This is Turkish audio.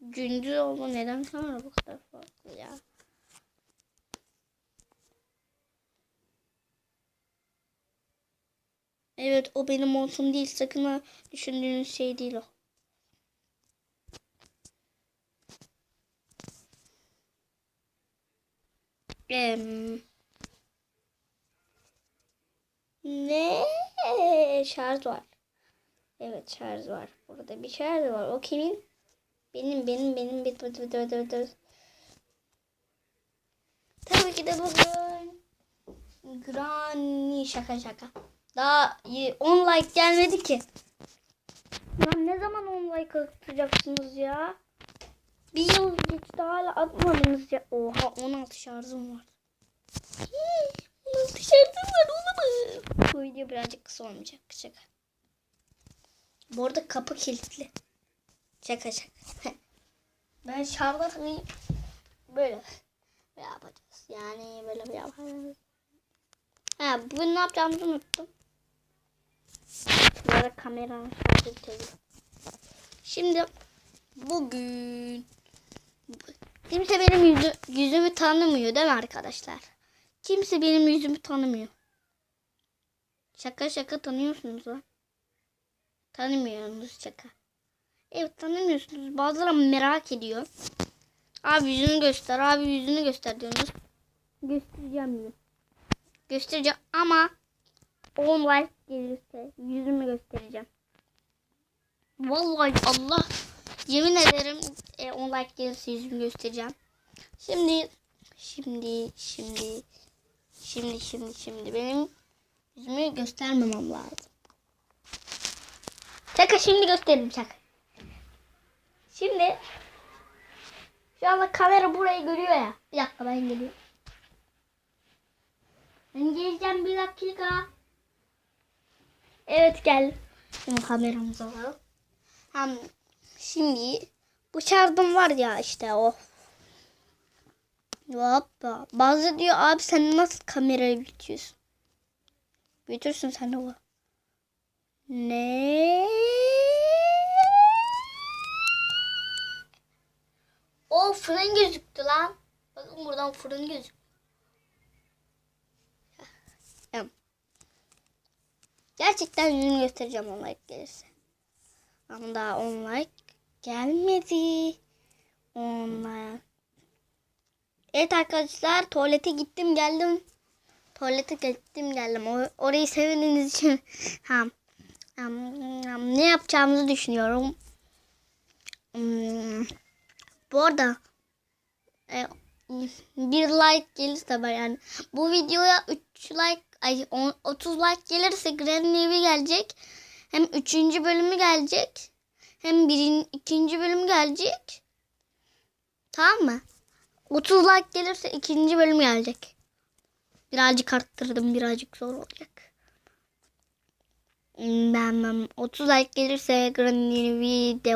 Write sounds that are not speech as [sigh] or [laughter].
Gündüz oldu neden kamera bu kadar farklı ya? Evet o benim montum değil sakın ha düşündüğünüz şey değil o. Em, ne? Şarj var. Evet şarj var. Burada bir şarj var. O kimin? Benim benim benim bit bit bit bit bit bit. Tabii ki de bugün Granny şaka şaka. Daha y- 10 like gelmedi ki. Lan ne zaman 10 like atacaksınız ya? Bir yıl geçti hala atmadınız ya. Oha 16 şarjım var. Hii, 16 şarjım var olamaz. Bu video birazcık kısa olmayacak. Şaka. Bu arada kapı kilitli. Şaka şaka. [laughs] ben şarjı takayım. Böyle. Böyle yapacağız. Yani böyle bir yapacağız. Ha bugün ne yapacağımızı unuttum. Bu arada kameranın. Şimdi bugün kimse benim yüzü, yüzümü tanımıyor değil mi arkadaşlar? Kimse benim yüzümü tanımıyor. Şaka şaka tanıyorsunuz lan. Tanımıyorsunuz şaka. Evet tanımıyorsunuz. Bazıları merak ediyor. Abi yüzünü göster. Abi yüzünü göster diyorsunuz. Göstereceğim yüzü. Göstereceğim ama 10 like gelirse yüzümü göstereceğim. Vallahi Allah yemin ederim e, 10 like gelirse yüzümü göstereceğim. Şimdi şimdi şimdi şimdi şimdi şimdi benim yüzümü göstermemem lazım. Şaka şimdi gösteririm şaka. Şimdi şu anda kamera burayı görüyor ya. Bir dakika ben geliyorum. Ben geleceğim bir dakika. Evet gel. Şimdi kameramızı alalım. Hem şimdi bu şarjım var ya işte o. Hoppa. Bazı diyor abi sen nasıl kamerayı büyütüyorsun? Büyütürsün sen o. Ne? O fırın gözüktü lan. Bakın buradan fırın gözüktü. Em. Gerçekten yüzünü göstereceğim 10 like gelirse. Ama daha 10 like gelmedi. 10 like. Evet arkadaşlar tuvalete gittim geldim. Tuvalete gittim geldim. Orayı sevdiğiniz için ha, Am, am, ne yapacağımızı düşünüyorum. Hmm, bu arada e, bir like gelirse ben yani bu videoya 3 like ay on- 30 like gelirse Granny evi gelecek. Hem 3. bölümü gelecek. Hem birin, ikinci bölüm gelecek. Tamam mı? 30 like gelirse ikinci bölüm gelecek. Birazcık arttırdım. Birazcık zor olacak. Ben, ben 30 like gelirse evi de